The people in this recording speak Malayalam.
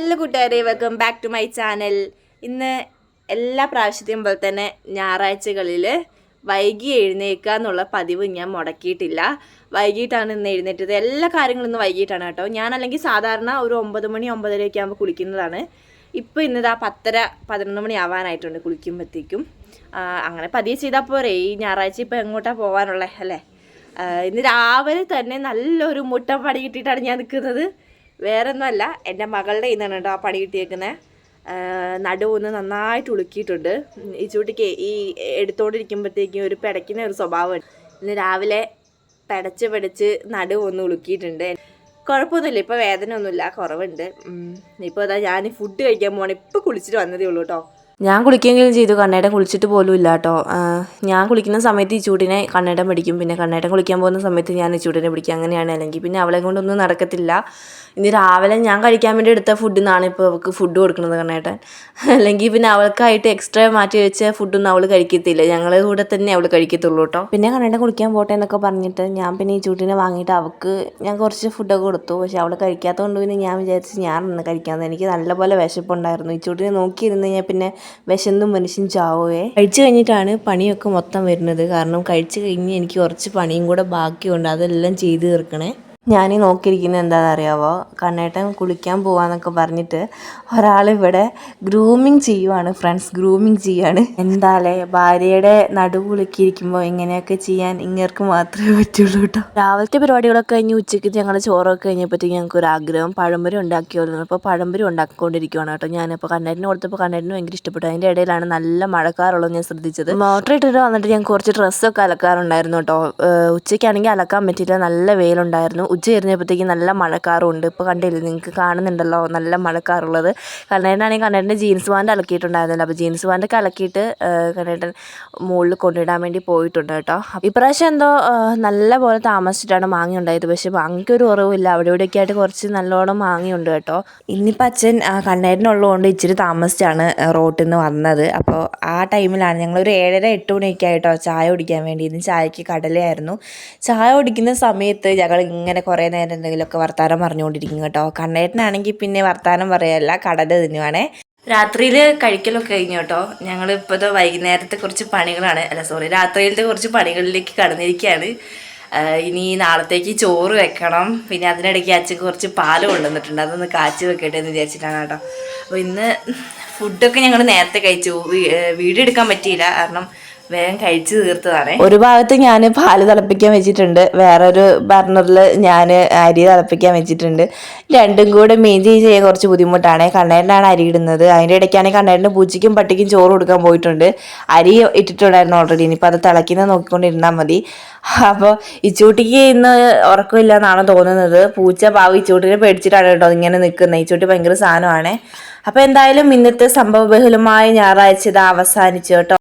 ഹലോ കൂട്ടുകാരെ. Welcome back to my channel ഇന്ന് എല്ലാ പ്രാവശ്യത്തെയും പോലെ തന്നെ ഞായറാഴ്ചകളിൽ വൈകി എഴുന്നേൽക്കുക എന്നുള്ള പതിവ് ഞാൻ മുടക്കിയിട്ടില്ല. വൈകിട്ടാണ് ഇന്ന് എഴുന്നേറ്റത്. എല്ലാ കാര്യങ്ങളും ഇന്ന് വൈകിട്ടാണ് കേട്ടോ. ഞാൻ അല്ലെങ്കിൽ സാധാരണ ഒരു ഒമ്പത് മണി ഒമ്പതരയൊക്കെ ആകുമ്പോൾ കുളിക്കുന്നതാണ്. ഇപ്പോൾ ഇന്നിതാ പത്തര പതിനൊന്ന് മണി ആവാനായിട്ടുണ്ട് കുളിക്കുമ്പോഴത്തേക്കും. അങ്ങനെ പതിയെ ചെയ്താൽ പോരെ. ഈ ഞായറാഴ്ച ഇപ്പോൾ എങ്ങോട്ടാണ് പോകാനുള്ളത് അല്ലേ? ഇന്ന് രാവിലെ തന്നെ നല്ലൊരു മുട്ട പടി കിട്ടിയിട്ടാണ് ഞാൻ നിൽക്കുന്നത്. വേറെ ഒന്നുമല്ല എന്റെ മകളുടെ ഇന്നാണ് കേട്ടോ ആ പണി കിട്ടിയേക്കുന്നത് നടുവൊന്ന് നന്നായിട്ട് ഉളുക്കിയിട്ടുണ്ട്. ഈ ചൂട്ടിക്ക് ഈ എടുത്തോണ്ടിരിക്കുമ്പോഴത്തേക്കും ഒരു പിടയ്ക്കുന്ന ഒരു സ്വഭാവമുണ്ട്. ഇന്ന് രാവിലെ പിടച്ച് പിടച്ച് നടുവൊന്ന് ഉളുക്കിയിട്ടുണ്ട്. കുഴപ്പമൊന്നുമില്ല ഇപ്പോൾ വേദന ഒന്നുമില്ല കുറവുണ്ട് ഇപ്പോൾ അതാ ഞാൻ ഫുഡ് കഴിക്കാൻ പോകണം ഇപ്പോൾ കുളിച്ചിട്ട് വന്നതേ ഉള്ളൂ കേട്ടോ. ഞാൻ കുളിക്കുകയെങ്കിലും ചെയ്തു. കണ്ണേട്ടൻ കുളിച്ചിട്ട് പോലും ഇല്ല കേട്ടോ. ഞാൻ കുളിക്കുന്ന സമയത്ത് ഈ ചൂടിനെ കണ്ണേട്ടൻ പിടിക്കും. പിന്നെ കണ്ണേട്ടൻ കുളിക്കാൻ പോകുന്ന സമയത്ത് ഞാൻ ഈ ചൂടിനെ പിടിക്കും. അങ്ങനെയാണ് അല്ലെങ്കിൽ പിന്നെ അവളെ കൊണ്ടൊന്നും നടക്കത്തില്ല. ഇനി രാവിലെ ഞാൻ കഴിക്കാൻ വേണ്ടി എടുത്ത ഫുഡിൽ നിന്നാണ് ഇപ്പോൾ അവൾക്ക് ഫുഡ് കൊടുക്കുന്നത് കണ്ണേട്ടൻ. അല്ലെങ്കിൽ പിന്നെ അവൾക്കായിട്ട് എക്സ്ട്രാ മാറ്റി വെച്ച ഫുഡൊന്നും അവൾ കഴിക്കത്തില്ല. ഞങ്ങളുടെ കൂടെ തന്നെ അവൾ കഴിക്കത്തുള്ളൂ കേട്ടോ. പിന്നെ കണ്ണേട്ടൻ കുളിക്കാൻ പോട്ടെ എന്നൊക്കെ പറഞ്ഞിട്ട് ഞാൻ പിന്നെ ഈ ചൂടിനെ വാങ്ങിയിട്ട് അവൾക്ക് ഞാൻ കുറച്ച് ഫുഡൊക്കെ കൊടുത്തു. പക്ഷെ അവൾ കഴിക്കാത്തതുകൊണ്ട് പിന്നെ ഞാൻ വിചാരിച്ചു ഞാൻ ഒന്ന് കഴിക്കാമെന്ന് എനിക്ക് നല്ലപോലെ വിശപ്പുണ്ടായിരുന്നു. ഈ ചൂടിനെ നോക്കിയിരുന്ന് കഴിഞ്ഞാൽ പിന്നെ വിശന്നും മനുഷ്യൻ ചാവുകയെ കഴിച്ചു കഴിഞ്ഞിട്ടാണ് പണിയൊക്കെ മൊത്തം വരുന്നത്. കാരണം കഴിച്ചു കഴിഞ്ഞ് എനിക്ക് കുറച്ച് പണിയും കൂടെ ബാക്കിയുണ്ട്. അതെല്ലാം ചെയ്തു തീർക്കണേ. ഞാൻ നോക്കിയിരിക്കുന്നത് എന്താണെന്ന് അറിയാവോ കണ്ണേട്ടൻ കുളിക്കാൻ പോവാന്നൊക്കെ പറഞ്ഞിട്ട് ഒരാളിവിടെ ഗ്രൂമിങ് ചെയ്യുവാണ് ഫ്രണ്ട്സ് ഗ്രൂമിങ് ചെയ്യാണ്. എന്താലേ ഭാര്യയുടെ നടുവുളുക്കിയിരിക്കുമ്പോൾ ഇങ്ങനെയൊക്കെ ചെയ്യാൻ ഇങ്ങർക്ക് മാത്രമേ പറ്റുള്ളൂ കേട്ടോ രാവിലത്തെ പരിപാടികളൊക്കെ കഴിഞ്ഞ് ഉച്ചയ്ക്ക് ഞങ്ങൾ ചോറൊക്കെ കഴിഞ്ഞപ്പോഴത്തേക്ക് ഞങ്ങൾക്ക് ഒരു ആഗ്രഹം പഴംപൊരി ഉണ്ടാക്കിയോളൂ അപ്പോൾ പഴംപൊരി ഉണ്ടാക്കിക്കൊണ്ടിരിക്കുവാണ് കേട്ടോ ഞാനിപ്പോൾ കണ്ണേറ്റിന് കൊടുത്തപ്പോൾ കണ്ണേറ്റിന് ഭയങ്കര ഇഷ്ടപ്പെട്ടു. അതിന്റെ ഇടയിലാണ് നല്ല മഴക്കാറുള്ളത് ഞാൻ ശ്രദ്ധിച്ചത്. മോട്ടർ ഇട്ടിട്ട് വന്നിട്ട് ഞാൻ കുറച്ച് ഡ്രസ്സൊക്കെ അലക്കാറുണ്ടായിരുന്നു കേട്ടോ ഉച്ചയ്ക്കാണെങ്കിൽ അലക്കാൻ പറ്റിയില്ല. നല്ല വെയിലുണ്ടായിരുന്നു. ഉച്ച കഴിഞ്ഞപ്പോഴത്തേക്കും നല്ല മഴക്കാറുണ്ട് ഇപ്പോൾ കണ്ടില്ലേ നിങ്ങൾക്ക് കാണുന്നുണ്ടല്ലോ നല്ല മഴക്കാറുള്ളത്. കണ്ണേട്ടനാണെങ്കിൽ കണ്ണേട്ടന്റെ ജീൻസ് പാന്റ് അലക്കിയിട്ടുണ്ടായിരുന്നല്ലോ. അപ്പോൾ ജീൻസ് പാന്റൊക്കെ അലക്കിയിട്ട് കണ്ണേട്ടൻ മുകളിൽ കൊണ്ടിടാൻ വേണ്ടി പോയിട്ടുണ്ട് കേട്ടോ. ഇപ്രാവശ്യം എന്തോ നല്ല പോലെ താമസിച്ചിട്ടാണ് മാങ്ങ ഉണ്ടായത് പക്ഷേ മാങ്ങിക്കൊരു കുറവില്ല അവിടെ ഇവിടെയൊക്കെ ആയിട്ട് കുറച്ച് നല്ലോണം മാങ്ങയുണ്ട് കേട്ടോ. ഇന്നിപ്പോൾ അച്ഛൻ കണ്ണേട്ടനുള്ളതുകൊണ്ട് ഇച്ചിരി താമസിച്ചാണ് റോട്ടിൽ നിന്ന് വന്നത്. അപ്പോൾ ആ ടൈമിലാണ് ഞങ്ങളൊരു ഏഴര എട്ട് മണിയൊക്കെ ആയിട്ടോ ചായ കുടിക്കാൻ വേണ്ടി ഇന്ന് ചായക്ക് കടലയായിരുന്നു. ചായ കുടിക്കുന്ന സമയത്ത് ഞങ്ങൾ ഇങ്ങനെ കുറേ നേരം എന്തെങ്കിലുമൊക്കെ വർത്താനം പറഞ്ഞുകൊണ്ടിരിക്കും കേട്ടോ. കണ്ണേട്ടനാണെങ്കിൽ പിന്നെ വർത്താനം പറയല്ല കടല തിന്നുവാണേ. രാത്രിയിൽ കഴിക്കലൊക്കെ കഴിഞ്ഞു കേട്ടോ. ഞങ്ങൾ ഇപ്പോൾ വൈകുന്നേരത്തെ കുറച്ച് പണികളാണ്. അല്ല സോറി രാത്രിയിലത്തെ കുറച്ച് പണികളിലേക്ക് കടന്നിരിക്കുകയാണ്. ഇനി നാളത്തേക്ക് ചോറ് വെക്കണം. പിന്നെ അതിനിടയ്ക്ക് അച്ഛൻ കുറച്ച് പാൽ കൊണ്ടുവന്നിട്ടുണ്ട്. അതൊന്ന് കാച്ചി വെക്കട്ടെ എന്ന് വിചാരിച്ചിട്ടാണ് കേട്ടോ. അപ്പോൾ ഇന്ന് ഫുഡൊക്കെ ഞങ്ങൾ നേരത്തെ കഴിച്ചു. വീട് എടുക്കാൻ പറ്റിയില്ല. കാരണം വേഗം കഴിച്ചു തീർത്തതാണ്. ഒരു ഭാഗത്ത് ഞാൻ പാൽ തിളപ്പിക്കാൻ വെച്ചിട്ടുണ്ട് വേറൊരു ബർണറിൽ ഞാൻ അരി തിളപ്പിക്കാൻ വെച്ചിട്ടുണ്ട്. രണ്ടും കൂടെ മെയിന്റെയിൻ ചെയ്യാൻ കുറച്ച് ബുദ്ധിമുട്ടാണ്. കണ്ണേരനാണ് അരി ഇടുന്നത്. അതിന്റെ ഇടയ്ക്കാണെങ്കിൽ കണ്ണേരന്റെ പൂച്ചയ്ക്കും പട്ടിക്കും ചോറ് കൊടുക്കാൻ പോയിട്ടുണ്ട്. അരി ഇട്ടിട്ടുണ്ടായിരുന്നു ഓൾറെഡി ഇനിയിപ്പോൾ അത് തിളയ്ക്കുന്നത് നോക്കിക്കൊണ്ടിരുന്നാൽ മതി. അപ്പോൾ ഇച്ചൂട്ടിക്ക് ഇന്ന് ഉറക്കമില്ല എന്നാണ് തോന്നുന്നത്. പൂച്ച പാവ് ഇച്ചൂട്ടിനെ പേടിച്ചിട്ടാണ് കേട്ടോ ഇങ്ങനെ നിൽക്കുന്നത് ഇച്ചൂട്ടി ഭയങ്കര സാധനമാണ് അപ്പോൾ എന്തായാലും ഇന്നത്തെ സംഭവബഹുലമായ ഞായറാഴ്ച ഇത് അവസാനിച്ചു കേട്ടോ.